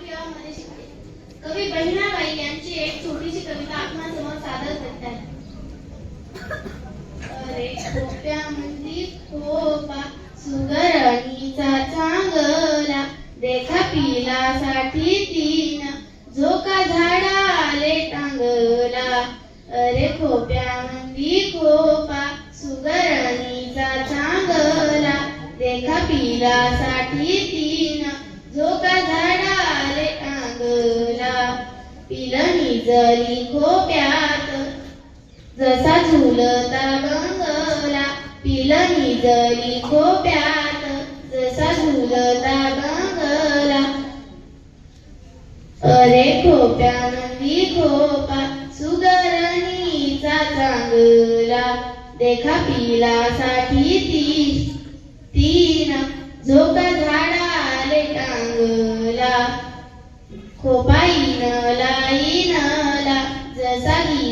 मध्ये शिकते कवी बहिणाबाई यांची एक छोटीशी कविता आपणासमोर सादर करतात. अरे खोप्यामंदी खोपा सुगरणीचा चांगला देखा पिलासाठी तीन. झोका झाडाले टांगला. अरे खोप्यामंदी खोपा सुगरणीचा चांगला देखा पिलासाठी तीन झोका झाडाले टांगला पिलनी जरी खोप्यात जसा झुलता बंगला पिलनी जरी खोप्यात जसा झुलता बंगला. अरे खोप्या नंदी खोपा सुगरणीचा चांगला. देखा पिलासाठी ती तीन झोका झाडाले टांगला. खोपाईनला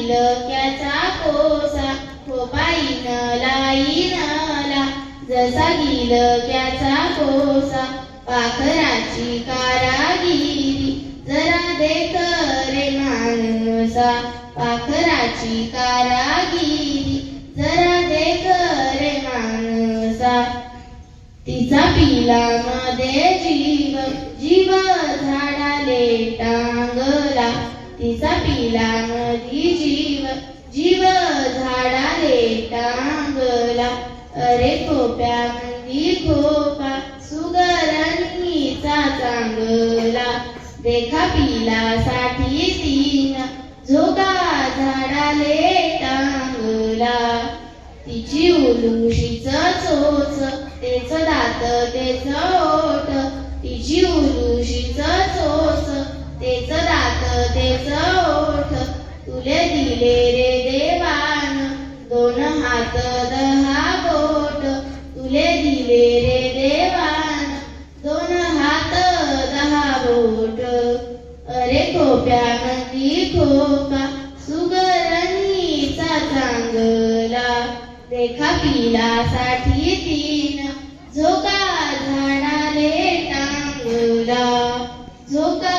गिलक्याचा कोसा खोपाईन लाईनला. जसा गिलक्याचा कोसा पाखराची कारागिरी. जरा देख रे मानसा पाखराची कारागिरी. जरा देख रे मानसा तिचा पिला मध्ये जीव जीव झाडाले टांगला. तिचा पिला मधी जीव झाडाले अरे अरे खोप्यामंदी खोपा सुगरणीचा चांगला. देखा पिलासाठी तिना झोका झाडाले टांगला. तिची उलुशीच चोच तेच दात तेच ओट तिची उलुशीच चोच तेच दात तेच ओठ. तुले दिले रे सांगला देखा पिलासाठी तीन. झोका झाडाले टांगला. झोका